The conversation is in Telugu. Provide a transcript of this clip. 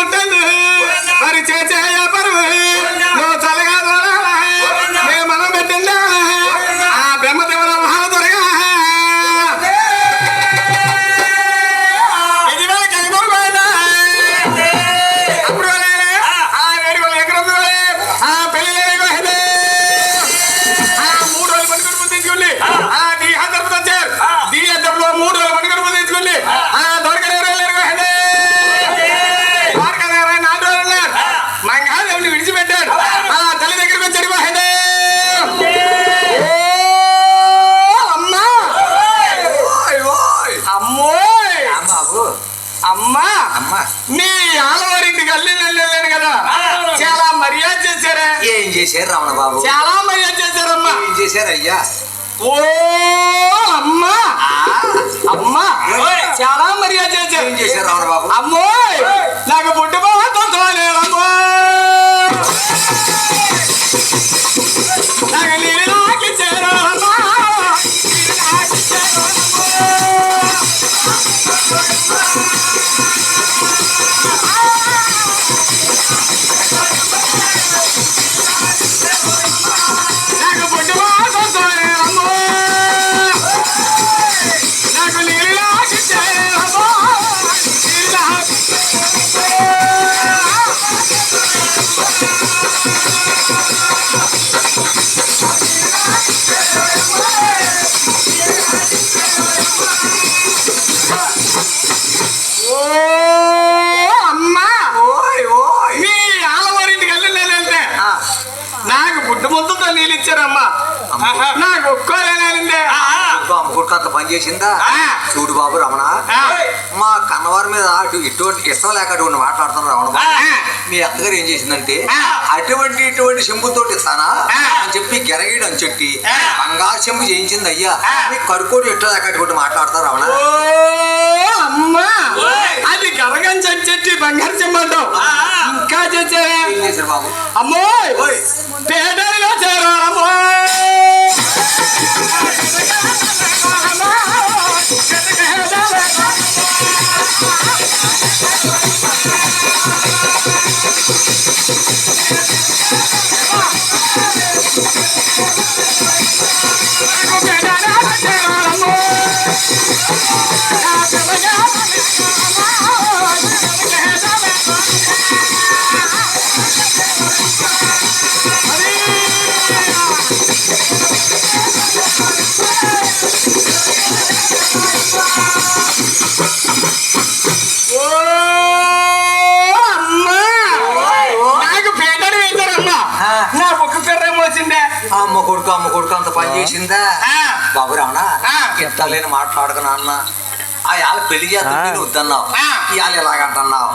దుట్టదు మరి చేసే అమ్మా అమ్మ మీ ఆలవారింటికి అల్లి వెళ్ళాను కదా చాలా మర్యాద చేశారా ఏం చేశారు రమణ బాబు చాలా మర్యాద చేశారమ్మా ఏం చేశారు అయ్యా ఓ అమ్మా అమ్మా చాలా మర్యాద చేశారు ఏం చేశారు రమణ బాబు ముద్దుతో నీళ్ళు ఇచ్చారమ్మా. నాకు ఇంకో అమ్మ అంత పని చేసిందా. చూడు బాబు రమణ. మా కన్నవారి మీద అటు ఇటువంటి ఇష్టం లేక అటువంటి మాట్లాడుతున్నారు రమణ మీ అత్తగారు ఏం చేసిందంటే. అటువంటి ఇటువంటి చెంబుతోటి ఇస్తానా. అని చెప్పి గెరగీడు అని చెప్పి. బంగారు చెంబు చేయించింది అయ్యా. మీ కడుకోడు ఇట్లా లేక అటువంటి మాట్లాడతారు రమణ? అమ్మా. అది కరగని చెట్టి బంగారు చెమ్మంటావు ఇంకా చేసారే ఏం చేశారు బాబు? అమ్మోయ్. ఓయ్. కొడుకు అమ్మ కొడుకు అంత పని చేసిందా. బాబు రమణ ఆ. ఇంత లేని మాట్లాడక నాన్న ఆ ఇవాళ పెళ్ళి చేస్తుంటే వద్దన్నావు. ఇవాళ ఇలాగంటున్నావు.